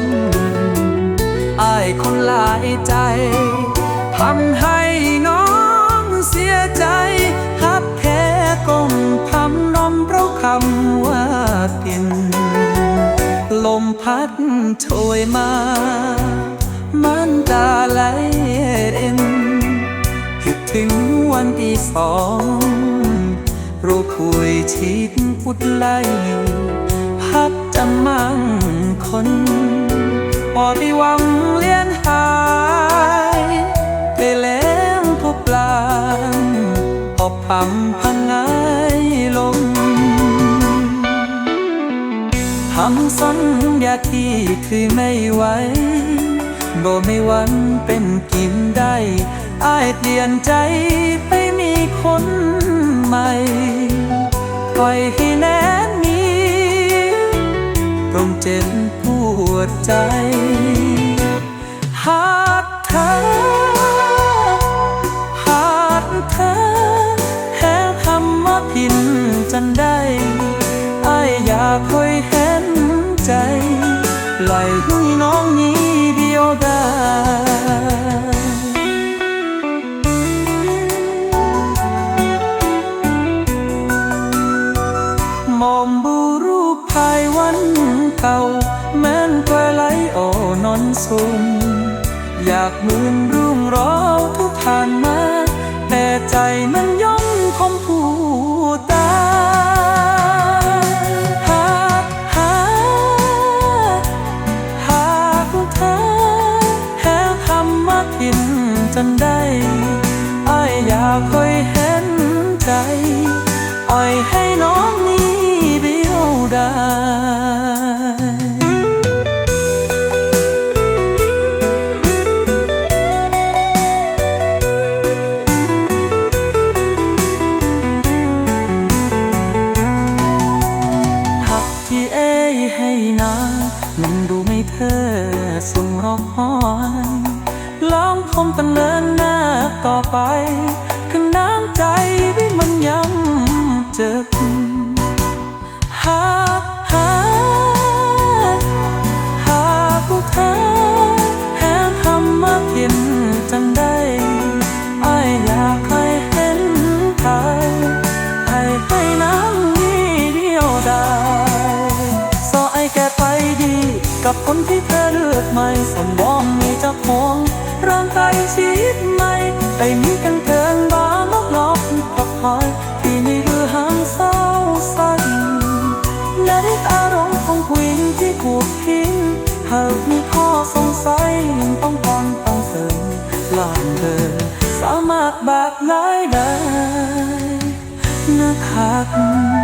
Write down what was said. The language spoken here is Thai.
มอายคนหลายใจทำให้น้องเสียใจฮักแท้ก้มพำนมเพราะคำว่ากิน ลมพัดโชยมา มันตาไหลเอ็นคิดถึงวันที่สองรูคุยชิดอุดไหลฮักจะมั่งคน พอที่หวังเลี้ยนหายไปแล้วพบลางพอพำพังไงายลงทำสัญญาที่คือไม่ไหวบ่ไม่หวันเป็นกินได้อายเปลี่ยนใจไปมีคนใหม่ปล่อยให้แน่นมีต้องเจ็บ วดใจ หากเธอ หากเธอแห่คำว่าผิดจันได้อายอยากคอยเห็นใจไหลให้น้องนี้เดียวได้ม สม อยากมืนรุ่งร้อทุกผ่านมา แต่ใจมันย่อมคมผู้ตาหากหาหากเธอแค่คำว่าผิดจนได้อายอยากคอยเห็นใจอ่อยให้น้องนี้เดียวได้ ส่งรอคอยลองคมกันเลินหน้าต่อไป คือน้ำใจที่มันยังเจ็บหากหาหากผู้เธอแค่คำว่าเพียนจังได้อายอยากให้เห็นเธอให้ให้น้ำนี้เดียวได้สอไอแก่ไปดีกับคนที่เธอ เลือกไม่สมบองมีเจ้าของร่างกายชีวิตใหม่ได้มีกันเทินบาลอกลอกพักคอยที่นี่คือหางเศร้าสั่นในอารมณ์ของผู้หญิงที่ถูกทิ้งหากมีข้อสงสัยยังต้องฟังต้องเสริมลานเธอสามารถแบากไล่ได้นะครับ